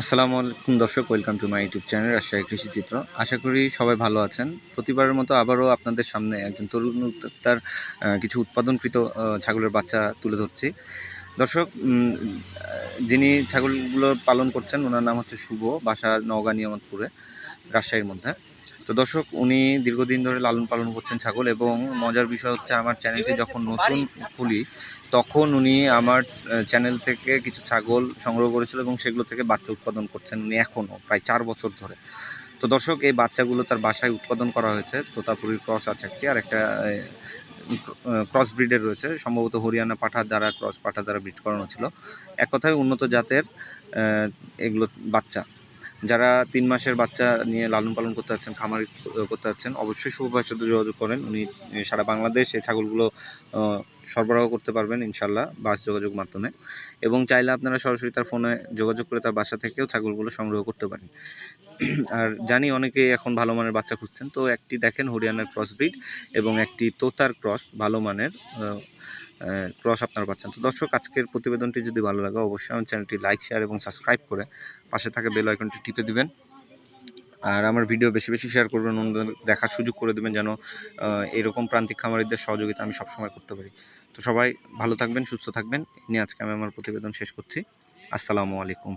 আসসালামু আলাইকুম দর্শক, welcome to my YouTube channel Rajshahi Krishi Chitra. আশা করি সবাই ভালো আছেন। প্রতিবারের মতো আবারও আপনাদের সামনে একজন তরুণ উদ্যোক্তার কিছু উৎপাদনকৃত ছাগলের বাচ্চা তুলে ধরছি। দর্শক যিনি ছাগলগুলো পালন করছেন, ওনার নাম হচ্ছে শুভ, বাসা নওগাঁ নিয়ামতপুরে, রাজশাহীর মধ্যে। তো দর্শক, উনি দীর্ঘদিন ধরে লালন পালন করছেন ছাগল এবং মজার বিষয় হচ্ছে আমার চ্যানেলটি যখন নতুন খুলি, তখন উনি আমার চ্যানেল থেকে কিছু ছাগল সংগ্রহ করেছিল এবং সেগুলো থেকে বাচ্চা উৎপাদন করছেন উনি এখনও প্রায় চার বছর ধরে। তো দর্শক, এই বাচ্চাগুলো তার বাসায় উৎপাদন করা হয়েছে। তোতাপুরির ক্রস আছে একটি আর একটা ক্রস ব্রিডের রয়েছে। সম্ভবত হরিয়ানা পাঠা দ্বারা, ক্রস পাঠা দ্বারা ব্রিড করানো ছিল। এক কথায় উন্নত জাতের এগুলো বাচ্চা। যারা তিন মাসের বাচ্চা নিয়ে লালন পালন করতে যাচ্ছেন, খামার করতে যাচ্ছেন, অবশ্যই ভাইয়ের সাথে যোগাযোগ করেন। উনি সারা বাংলাদেশ এই ছাগলগুলো সরবরাহ করতে পারবেন ইনশাল্লাহ বাস যোগাযোগ মাধ্যমে। এবং চাইলে আপনারা সরাসরি তার ফোনে যোগাযোগ করে তার বাসা থেকেও ছাগলগুলো সংগ্রহ করতে পারেন। আর জানি অনেকে এখন ভালো মানের বাচ্চা খুঁজছেন, তো একটি দেখেন হরিয়ানার ক্রস ব্রিড এবং একটি তোতার ক্রস ভালো মানের ক্রস আপনারা পাচ্ছেন। তো দর্শক, আজকের প্রতিবেদনটি যদি ভালো লাগে, অবশ্যই আমার চ্যানেলটি লাইক, শেয়ার এবং সাবস্ক্রাইব করে পাশে থাকা বেল আইকনটি টিপে দিবেন। আর আমার ভিডিও বেশি বেশি শেয়ার করবেন, অন্যদের দেখার সুযোগ করে দেবেন যেন এরকম প্রান্তিক খামারিদের সহযোগিতা আমি সবসময় করতে পারি। তো সবাই ভালো থাকবেন, সুস্থ থাকবেন। নিয়ে আজকে আমি আমার প্রতিবেদন শেষ করছি। আসসালামু আলাইকুম।